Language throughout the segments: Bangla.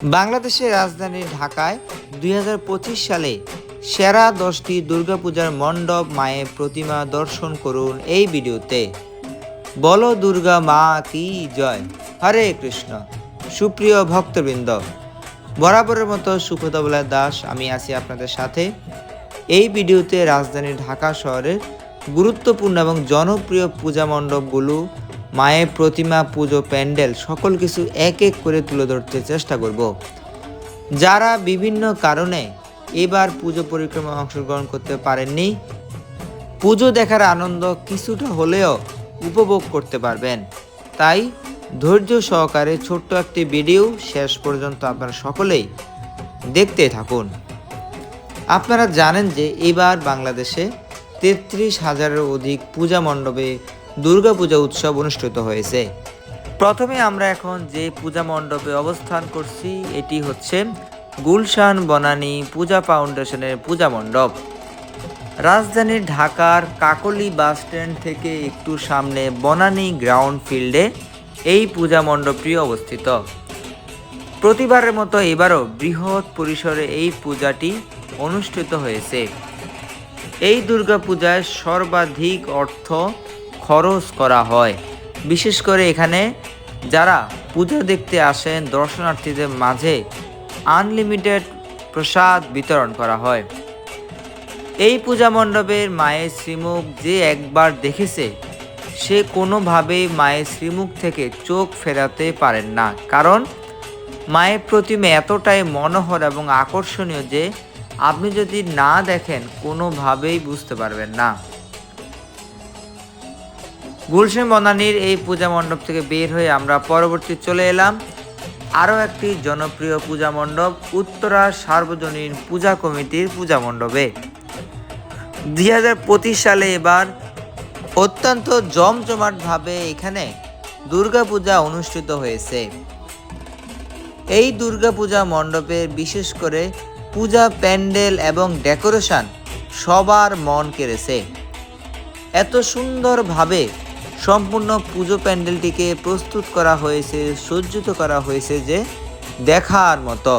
বাংলাদেশের রাজধানী ঢাকায় দুই হাজার পঁচিশ সালে সেরা দশটি দুর্গাপূজার মণ্ডপ মায়ের প্রতিমা দর্শন করুন এই ভিডিওতে। বলো দুর্গা মা কি জয়? হরে কৃষ্ণ। সুপ্রিয় ভক্তবৃন্দ, বরাবরের মতো সুখদবলা দাস আমি আছি আপনাদের সাথে। এই ভিডিওতে রাজধানী ঢাকা শহরের গুরুত্বপূর্ণ এবং জনপ্রিয় পূজা মণ্ডপগুলো মায়ের প্রতিমা, পুজো, প্যান্ডেল, সকল কিছু এক এক করে তুলে ধরতে চেষ্টা করব। যারা বিভিন্ন কারণে এবার পুজো পরিক্রমায় অংশগ্রহণ করতে পারেননি, পুজো দেখার আনন্দ কিছুটা হলেও উপভোগ করতে পারবেন। তাই ধৈর্য সহকারে ছোট্ট একটি ভিডিও শেষ পর্যন্ত আপনারা সকলেই দেখতে থাকুন। আপনারা জানেন যে এবার বাংলাদেশে তেত্রিশ হাজারের অধিক পূজা মণ্ডপে দুর্গাপূজা উৎসব অনুষ্ঠিত হয়েছে। প্রথমে আমরা এখন যে পূজা মণ্ডপে অবস্থান করছি, এটি হচ্ছে গুলশান বনানী পূজা ফাউন্ডেশনের পূজা মণ্ডপ। রাজধানীর ঢাকার কাকলি বাস স্ট্যান্ড থেকে একটু সামনে বনানী গ্রাউন্ড ফিল্ডে এই পূজা মণ্ডপটি অবস্থিত। প্রতিবারের মতো এবারও বৃহৎ পরিসরে এই পূজাটি অনুষ্ঠিত হয়েছে। এই দুর্গাপূজায় সর্বাধিক অর্থ খরচ করা হয়। বিশেষ করে এখানে যারা পূজা দেখতে আসেন, দর্শনার্থীদের মাঝে আনলিমিটেড প্রসাদ বিতরণ করা হয়। এই পূজা মণ্ডপের মায়ের শ্রীমুখ যে একবার দেখেছে, সে কোনোভাবেই মায়ের শ্রীমুখ থেকে চোখ ফেরাতে পারেন না। কারণ মায়ের প্রতিমা এতটাই মনোহর এবং আকর্ষণীয় যে আপনি যদি না দেখেন, কোনোভাবেই বুঝতে পারবেন না। গুলশান বনানীর এই পূজা মণ্ডপ থেকে বের হয়ে আমরা পরবর্তী চলে এলাম। আরও একটি জনপ্রিয় পূজা মণ্ডপ, উত্তরা সার্বজনীন পূজা কমিটির পূজা মণ্ডপে। দুই হাজার পঁচিশ সালে এবার অত্যন্ত জমজমাটভাবে এখানে দুর্গাপূজা অনুষ্ঠিত হয়েছে। এই দুর্গাপূজা মণ্ডপের বিশেষ করে পূজা প্যান্ডেল এবং ডেকোরেশন সবার মন কেড়েছে। এত সুন্দরভাবে সম্পূর্ণ পুজো প্যান্ডেলটিকে প্রস্তুত করা হয়েছে, সজ্জিত করা হয়েছে যে দেখার মতো।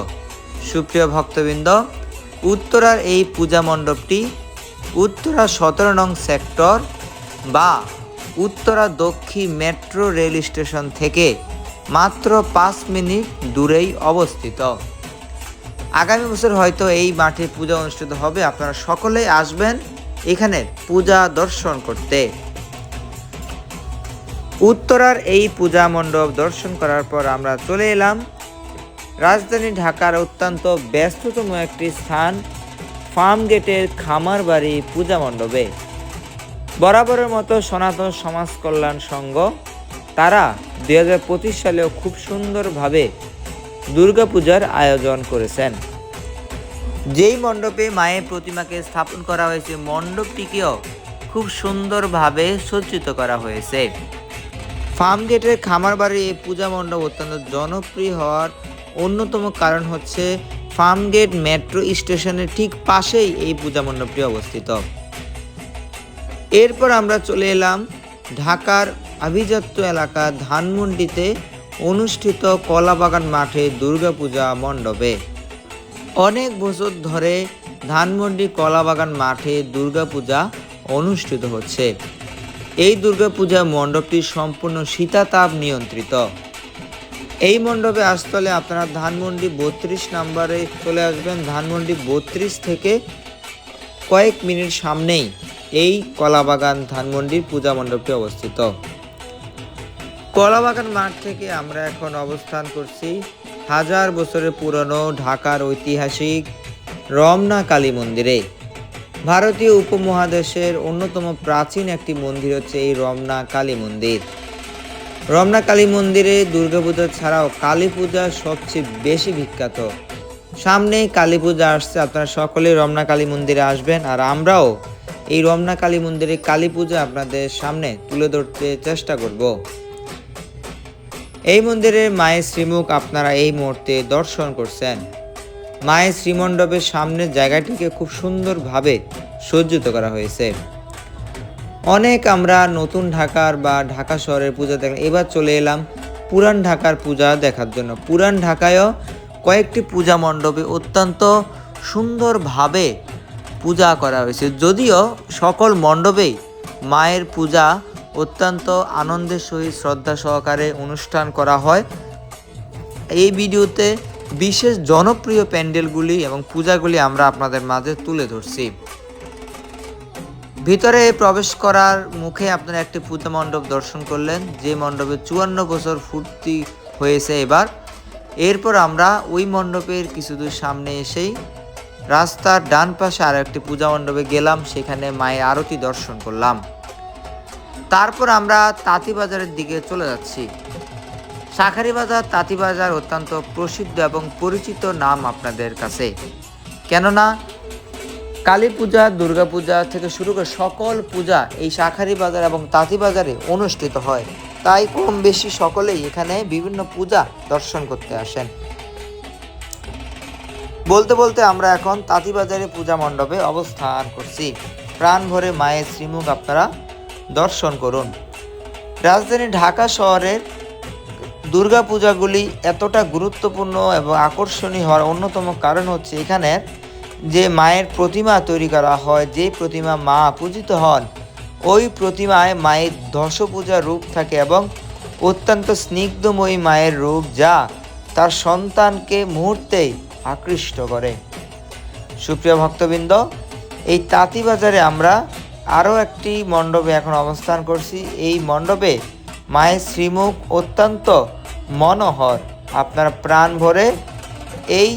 সুপ্রিয় ভক্তবৃন্দ, উত্তরার এই পূজা মণ্ডপটি উত্তরা সতেরো নং সেক্টর বা উত্তরা দক্ষিণ মেট্রো রেল স্টেশন থেকে মাত্র পাঁচ মিনিট দূরেই অবস্থিত। আগামী বছর হয়তো এই মাঠে পূজা অনুষ্ঠিত হবে। আপনারা সকলেই আসবেন এখানে পূজা দর্শন করতে। উত্তরার এই পূজা মণ্ডপ দর্শন করার পর আমরা চলে এলাম। রাজধানী ঢাকার অত্যন্ত ব্যস্ততম একটি স্থান, ফার্ম গেটের খামার বাড়ি পূজা মণ্ডপে। বরাবরের মতো সনাতন সমাজ কল্যাণ সংঘ, তারা দু হাজার পঁচিশ সালেও খুব সুন্দরভাবে দুর্গাপূজার আয়োজন করেছেন। যেই মণ্ডপে মায়ের প্রতিমাকে স্থাপন করা হয়েছে, মণ্ডপটিকেও খুব সুন্দরভাবে সজ্জিত করা হয়েছে। ফার্ম গেটের খামার বাড়ির এই পূজা মণ্ডপ অত্যন্ত জনপ্রিয় হওয়ার অন্যতম কারণ হচ্ছে ফার্ম গেট মেট্রো স্টেশনের ঠিক পাশেই এই পূজা মণ্ডপটি অবস্থিত। এরপর আমরা চলে এলাম ঢাকার আভিজাত্য এলাকা ধানমন্ডিতে অনুষ্ঠিত কলাবাগান মাঠে দুর্গাপূজা মণ্ডপে। অনেক বছর ধরে ধানমন্ডি কলাবাগান মাঠে দুর্গাপূজা অনুষ্ঠিত হচ্ছে। এই দুর্গাপূজা মণ্ডপটি সম্পূর্ণ শীতাতাপ নিয়ন্ত্রিত। এই মণ্ডপে আসতে আপনারা ধানমন্ডি বত্রিশ নাম্বারে চলে আসবেন। ধানমন্ডি বত্রিশ থেকে কয়েক মিনিট সামনেই এই কলাবাগান ধানমন্ডির পূজা মণ্ডপটি অবস্থিত। কলাবাগান মাঠ থেকে আমরা এখন অবস্থান করছি হাজার বছরের পুরনো ঢাকার ঐতিহাসিক রমনা কালী মন্দিরে। ভারতীয় উপমহাদেশের অন্যতম প্রাচীন একটি মন্দির হচ্ছে এই রমনা কালী মন্দির। রমনা কালী মন্দিরে দুর্গাপূজা ছাড়াও কালী পূজা সবচেয়ে বেশি বিখ্যাত। সামনেই কালী পূজা আসছে, আপনারা সকলেই রমনা কালী মন্দিরে আসবেন আর আমরাও এই রমনা কালী মন্দিরে কালী পূজা আপনাদের সামনে তুলে ধরতে চেষ্টা করব। এই মন্দিরের মায়ের শ্রীমুখ আপনারা এই মুহূর্তে দর্শন করছেন। মায়ের শ্রীমণ্ডপের সামনের জায়গাটিকে খুব সুন্দরভাবে সজ্জিত করা হয়েছে। অনেক আমরা নতুন ঢাকার বা ঢাকা শহরের পূজা দেখলাম। এবার চলে এলাম পুরান ঢাকার পূজা দেখার জন্য। পুরান ঢাকায়ও কয়েকটি পূজা মণ্ডপে অত্যন্ত সুন্দরভাবে পূজা করা হয়েছে। যদিও সকল মণ্ডপেই মায়ের পূজা অত্যন্ত আনন্দের সহিত শ্রদ্ধা সহকারে অনুষ্ঠান করা হয়। এই ভিডিওতে বিশেষ জনপ্রিয় প্যান্ডেলগুলি এবং পূজাগুলি আমরা আপনাদের মাঝে তুলে ধরছি। ভিতরে প্রবেশ করার মুখে আপনারা একটি পূজা মণ্ডপ দর্শন করলেন, যে মণ্ডপে চুয়ান্ন বছর ফুর্তি হয়েছে এবার। এরপর আমরা ওই মণ্ডপের কিছু দূর সামনে এসেই রাস্তার ডান পাশে আর একটি পূজা মণ্ডপে গেলাম, সেখানে মায়ের আরতি দর্শন করলাম। তারপর আমরা তাঁতিবাজারের দিকে চলে যাচ্ছি। শাখারি বাজার তাঁতিবাজার অত্যন্ত প্রসিদ্ধ এবং পরিচিত নাম আপনাদের কাছে। কেননা, কালী পূজা, দুর্গা পূজা থেকে শুরু করে সকল পূজা এই শাখারি বাজার এবং তাঁতি বাজারে অনুষ্ঠিত হয়। তাই কম বেশি সকলেই এখানে বিভিন্ন পূজা দর্শন করতে আসেন। বলতে বলতে আমরা এখন তাঁতি বাজারে পূজা মণ্ডপে অবস্থান করছি। প্রাণ ভরে মায়ের শ্রীমুখ আপনারা দর্শন করুন। রাজধানী ঢাকা শহরের দুর্গা পূজাগুলি এতটা গুরুত্বপূর্ণ এবং আকর্ষণীয় হওয়ার অন্যতম কারণ হচ্ছে এখানে যে মায়ের প্রতিমা তৈরি করা হয়, যে প্রতিমা মা পূজিত হন, ওই প্রতিমায় মায়ের দশ পূজার রূপ থাকে এবং অত্যন্ত স্নিগ্ধময়ী মায়ের রূপ যা তার সন্তানকে মুহূর্তেই আকৃষ্ট করে। সুপ্রিয় ভক্তবৃন্দ, এই তাঁতিবাজারে আমরা আরও একটি মণ্ডপে এখন অবস্থান করছি। এই মণ্ডপে মায়ের শ্রীমুখ অত্যন্ত মনোহর, আপনার প্রাণ ভরে এই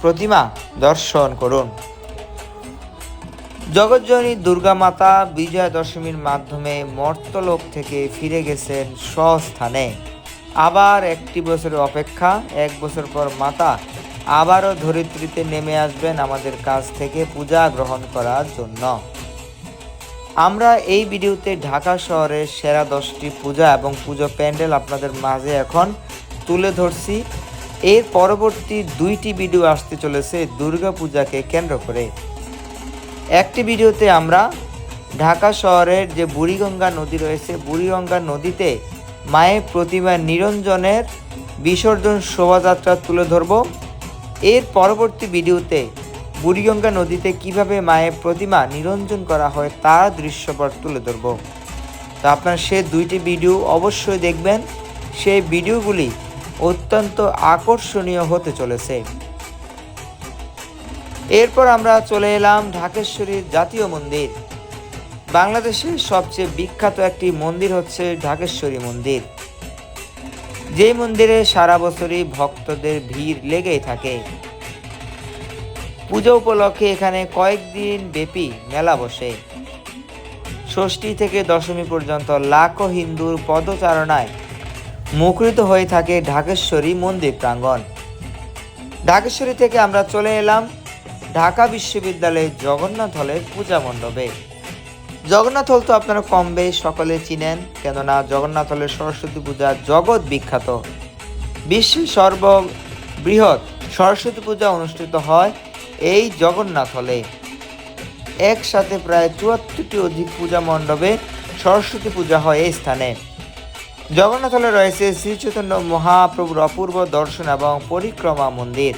প্রতিমা দর্শন করুন। জগজ্জননী দুর্গা মাতা বিজয়া দশমীর মাধ্যমে মর্তলোক থেকে ফিরে গেছেন স্বস্থানে। আবার একটি বছরের অপেক্ষা, এক বছর পর মাতা আবারও ধরিত্রীতে নেমে আসবেন আমাদের কাছ থেকে পূজা গ্রহণ করার জন্য। আমরা এই ভিডিওতে ঢাকা শহরের সেরা দশটি পূজা এবং পুজো প্যান্ডেল আপনাদের মাঝে এখন তুলে ধরছি। এর পরবর্তী দুইটি ভিডিও আসতে চলেছে দুর্গা পূজাকে কেন্দ্র করে। একটি ভিডিওতে আমরা ঢাকা শহরের যে বুড়িগঙ্গা নদী রয়েছে, বুড়িগঙ্গা নদীতে মায়ের প্রতিমা নিরঞ্জনের বিসর্জন শোভাযাত্রা তুলে ধরব। এর পরবর্তী ভিডিওতে বুড়িগঙ্গা নদীতে কীভাবে মায়ের প্রতিমা নিরঞ্জন করা হয় তার দৃশ্যপট তুলে ধরব। তো আপনারা সে দুইটি ভিডিও অবশ্যই দেখবেন। সেই ভিডিওগুলি অত্যন্ত আকর্ষণীয় হতে চলেছে। এরপর আমরা চলে এলাম ঢাকেশ্বরীর জাতীয় মন্দির। বাংলাদেশের সবচেয়ে বিখ্যাত একটি মন্দির হচ্ছে ঢাকেশ্বরী মন্দির। যেই মন্দিরে সারা বছরই ভক্তদের ভিড় লেগেই থাকে। পুজো উপলক্ষে এখানে কয়েকদিন ব্যাপী মেলা বসে। ষষ্ঠী থেকে দশমী পর্যন্ত লাখো হিন্দুর পদচারণায় মুখরিত হয়ে থাকে ঢাকেশ্বরী মন্দির প্রাঙ্গণ। ঢাকেশ্বরী থেকে আমরা চলে এলাম ঢাকা বিশ্ববিদ্যালয়ের জগন্নাথ হলের পূজা মণ্ডপে। জগন্নাথ হল তো আপনারা কম বেশ সকলে চিনেন, কেননা জগন্নাথ হলের সরস্বতী পূজা জগৎ বিখ্যাত। বিশ্বের সর্ববৃহৎ সরস্বতী পূজা অনুষ্ঠিত হয় এই জগন্নাথ হলে। একসাথে প্রায় চুয়াত্তরটি অধিক পূজা মণ্ডপে সরস্বতী পূজা হয় এই স্থানে। জগন্নাথ হলে রয়েছে শ্রী চৈতন্য মহাপ্রভুর অপূর্ব দর্শন এবং পরিক্রমা মন্দির।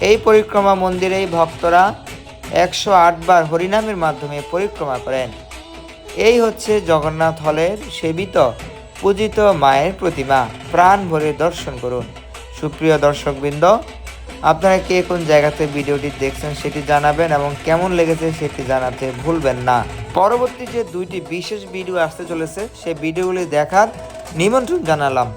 এই পরিক্রমা মন্দিরেই ভক্তরা একশো আট বার হরিনামের মাধ্যমে পরিক্রমা করেন। এই হচ্ছে জগন্নাথ হলের সেবিত, পূজিত মায়ের প্রতিমা। প্রাণ ভরে দর্শন করুন। সুপ্রিয় দর্শকবৃন্দ আপনারা কে কোন জায়গাতে ভিডিওটি দেখছেন সেটি জানাবেন এবং কেমন লেগেছে সেটি জানাতে ভুলবেন না। পরবর্তী যে দুইটি বিশেষ ভিডিও আসতে চলেছে, সেই ভিডিওগুলি দেখার নিমন্ত্রণ জানালাম।